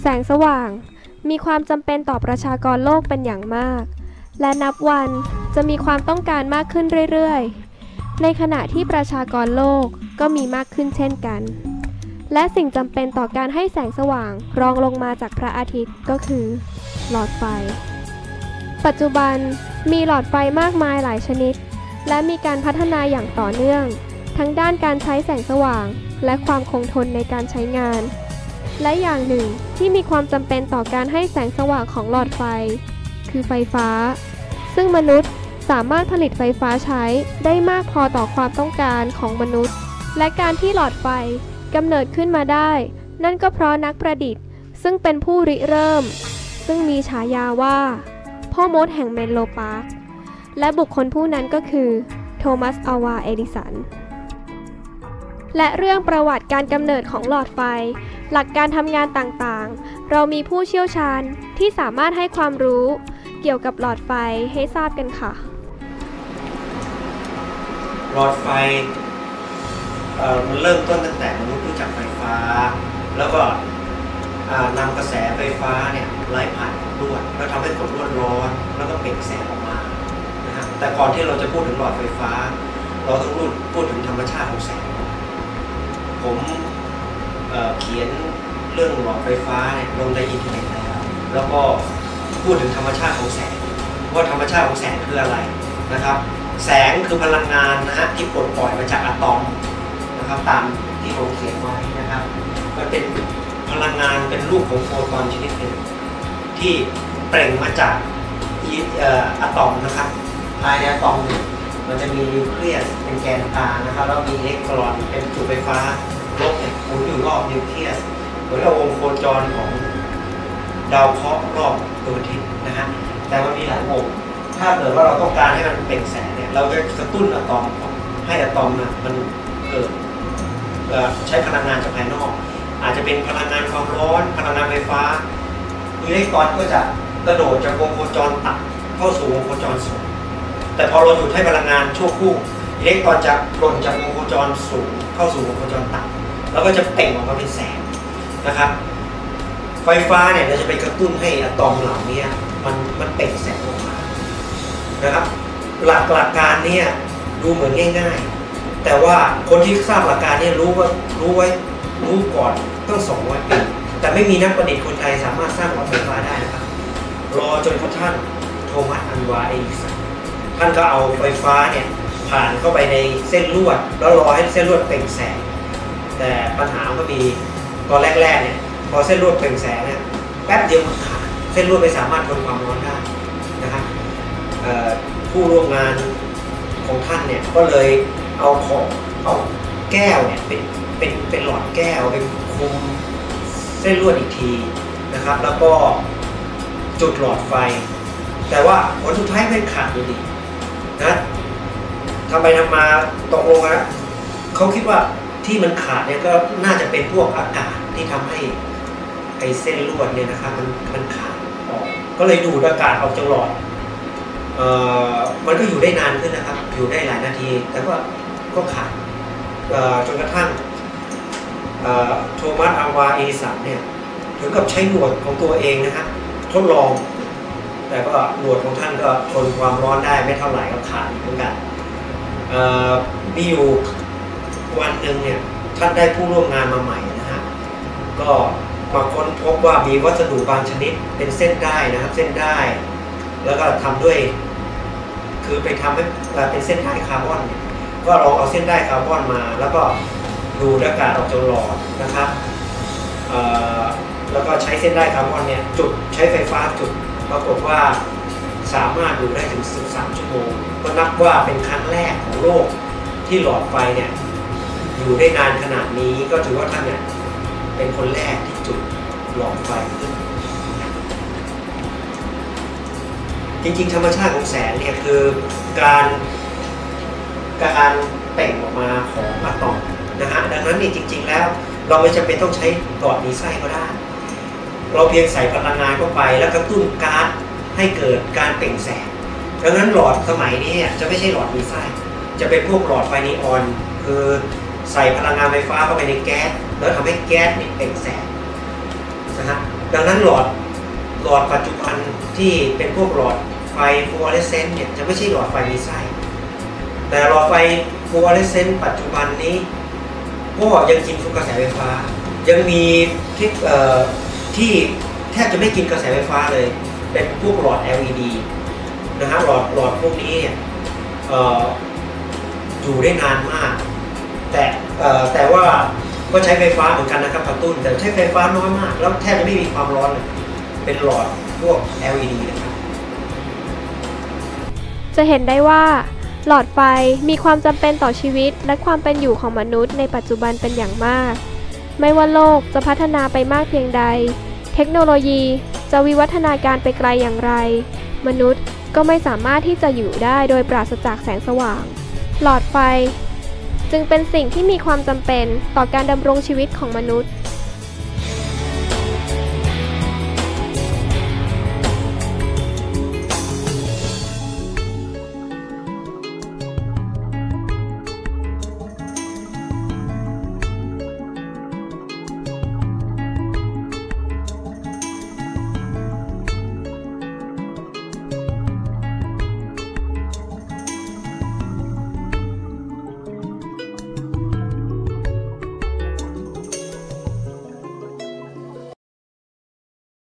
แสงสว่าง มีความจำเป็นต่อประชากรโลกเป็นอย่างมาก และนับวันจะมีความต้องการมากขึ้นเรื่อยๆ ในขณะที่ประชากรโลกก็มีมากขึ้นเช่นกัน และสิ่งจำเป็นต่อการให้แสงสว่างรองลงมาจากพระอาทิตย์ก็คือ หลอดไฟ ปัจจุบันมีหลอดไฟมากมายหลายชนิด และมีการพัฒนาอย่างต่อเนื่อง ทั้งด้านการใช้แสงสว่าง และความคงทนในการใช้งาน และอย่างหนึ่งที่มีความจำเป็นต่อการให้แสงสว่างของหลอดไฟ คือไฟฟ้า ซึ่งมนุษย์สามารถผลิตไฟฟ้าใช้ได้มากพอต่อความต้องการของมนุษย์ และการที่หลอดไฟกำเนิดขึ้นมาได้ นั่นก็เพราะนักประดิษฐ์ ซึ่งเป็นผู้ริเริ่ม ซึ่งมีฉายาว่า พ่อมดแห่งเมนโลปาร์ค และบุคคลผู้นั้นก็คือ โทมัส อาวา เอดิสัน และเรื่องประวัติการกำเนิดของหลอดไฟ หลักการทำงานต่างๆ เรามีผู้เชี่ยวชาญที่สามารถให้ความรู้เกี่ยวกับหลอดไฟให้ทราบกันค่ะ หลอดไฟเอ่อมันเริ่มต้นตั้งแต่มนุษย์รู้จักไฟฟ้า แล้วก็นำกระแสไฟฟ้าเนี่ยไล่ผ่านขดลวด แล้วทำให้ขดลวดร้อน แล้วก็เปล่งแสงออกมา แต่ก่อนที่เราจะพูดถึงหลอดไฟฟ้า เราต้องพูดพูดถึงธรรมชาติของแสง ผมเเขียนเรื่องหลอดไฟฟ้าเนี่ยลงในอินเทอร์เน็ตแล้วแล้วก็พูดถึงธรรมชาติของแสง ว่าธรรมชาติของแสงคืออะไรนะครับ แสงคือพลังงานนะฮะที่ปลดปล่อยมาจากอะตอมนะครับตามที่ผมเขียนไว้นะครับมันเป็นพลังงานเป็นรูปของโฟตอนชนิดหนึ่งที่เปล่งมาจากอะตอมนะครับ ภายในอะตอมเนี่ยมันจะมีนิวเคลียสเป็นแกนกลางนะครับแล้วมีอิเล็กตรอนเป็นจุดไฟฟ้าลบเนี่ยหมุนอยู่รอบนิวเคลียสเหมือนกับวงโคจรของดาวเคราะห์รอบดวงอาทิตย์นะฮะแต่มันมีหลายวงถ้าเกิดว่าเราต้องการให้มันเปล่งแสงเนี่ยเราจะกระตุ้นอะตอมก่อนให้อะตอมนะมันเกิดใช้พลังงานจากภายนอก อาจจะเป็นพลังงานความร้อนพลังงานไฟฟ้าอิเล็กตรอนก็จะกระโดดจากวงโคจรต่ำเข้าสู่วงโคจรสูง แต่พอเราหยุดให้พลังงานชั่วครู่อิเล็กตรอนจะหล่นจากวงโคจรสูงเข้าสู่วงโคจรต่ำแล้วก็จะเปล่งออกมาเป็นแสงนะครับ ไฟฟ้าเนี่ยเราจะไปกระตุ้นให้อะตอมเหล่านี้มันมันเปล่งแสงออกมานะครับ หลักหลักการเนี่ยดูเหมือนง่าย ๆ แต่ว่าคนที่ทราบหลักการเนี่ยรู้ว่ารู้ไว้รู้ก่อนตั้งสองร้อยปีแต่ไม่มีนักประดิษฐ์คนไทยสามารถสร้างหลอดไฟฟ้าได้นะครับ รอจนกระทั่งโทมัสอันวาเอดิสัน ท่านก็เอาไฟฟ้าเนี่ยผ่านเข้าไปในเส้นลวด แล้วรอให้เส้นลวดเปล่งแสง แต่ปัญหาก็มีตอนแรกๆเนี่ยพอเส้นลวดเปล่งแสงเนี่ยแป๊บเดียวมันขาดเส้นลวดไม่สามารถทนความร้อนได้นะครับผู้ร่วมงานของท่านเนี่ยก็เลยเอาของเอาแก้วเนี่ยเป็นเป็นเป็นหลอดแก้วเป็นคุมเส้นลวดอีกทีนะครับ แล้วก็จุดหลอดไฟ แต่ว่าผลสุดท้ายไม่ขาดอยู่ดี นะทำไปทำมาตกลงนะเขาคิดว่าที่มันขาดเนี่ยก็น่าจะเป็นพวกอากาศที่ทำให้ไอเส้นลวดเนี่ยนะครับมันมันขาดออกก็เลยดูดอากาศออกจากหลอดเอ่อมันก็อยู่ได้นานขึ้นนะครับ อยู่ได้หลายนาที แต่ว่าก็ขาดเอ่อจนกระทั่งเอ่อโทมัสอาวาเอดิสันเนี่ยถึงกับใช้หนวดของตัวเองนะครับทดลอง แต่ก็หนวดของท่านก็ทนความร้อนได้ไม่เท่าไหร่ก็ขาดเหมือนกันอ่อมีอยู่วันหนึ่งเนี่ยท่านได้ผู้ร่วมงานมาใหม่นะฮะก็มาค้นพบว่ามีวัสดุบางชนิดเป็นเส้นได้นะครับเส้นได้ แล้วก็ทำด้วย คือไปทำให้เป็นเส้นได้คาร์บอนเนี่ยก็ลองเอาเส้นได้คาร์บอนมา แล้วก็ดูดอากาศออกจากหลอดนะครับอ่อแล้วก็ใช้เส้นได้คาร์บอนเนี่ยจุดใช้ไฟฟ้าจุด ปรากฏว่าสามารถอยู่ได้ถึง 13 ชั่วโมง ก็นับว่าเป็นครั้งแรกของโลกที่หลอดไฟเนี่ยอยู่ได้นานขนาดนี้ก็ถือว่าท่านเนี่ยเป็นคนแรกที่จุดหลอดไฟขึ้นจริงๆ ธรรมชาติของแสงเนี่ยคือการการเปล่งออกมาของอะตอมนะฮะดังนั้นนี่จริง ๆ แล้วเราไม่จำเป็นต้องใช้หลอดมีไส้ก็ได้ เราเพียงใส่พลังงานเข้าไป แล้วกระตุ้นก๊าซให้เกิดการเปล่งแสงดังนั้นหลอดสมัยนี้จะไม่ใช่หลอดมีไส้จะเป็นพวกหลอดไฟนีออน คือใส่พลังงานไฟฟ้าเข้าไปในแก๊สแล้วทำให้แก๊สเนี่ยเป็นแสงนะฮะดังนั้นหลอดหลอดปัจจุบันที่เป็นพวกหลอดไฟฟลูออเรสเซนต์เนี่ยจะไม่ใช่หลอดไฟมีไส้แต่หลอดไฟฟลูออเรสเซนต์ปัจจุบันนี้ก็ยังกินกกระแสไฟฟ้า ยังมีที่เอ่อ ที่แทบจะไม่กินกระแสไฟฟ้าเลย เป็นพวกหลอด LED นะฮะหลอดหลอดพวกนี้เนี่ยเอ่อยู่ได้นานมาก แต่แต่ว่าก็ใช้ไฟฟ้าเหมือนกันนะครับกระตุ้น แต่ใช้ไฟฟ้าน้อยมาก แล้วแทบจะไม่มีความร้อนเลยเป็นหลอดพวก LED นะครับจะเห็นได้ว่า หลอดไฟมีความจำเป็นต่อชีวิตและความเป็นอยู่ของมนุษย์ในปัจจุบันเป็นอย่างมาก ไม่ว่าโลกจะพัฒนาไปมากเพียงใด เทคโนโลยีจะวิวัฒนาการไปไกลอย่างไร มนุษย์ก็ไม่สามารถที่จะอยู่ได้โดยปราศจากแสงสว่าง หลอดไฟ จึงเป็นสิ่งที่มีความจำเป็นต่อการดำรงชีวิตของมนุษย์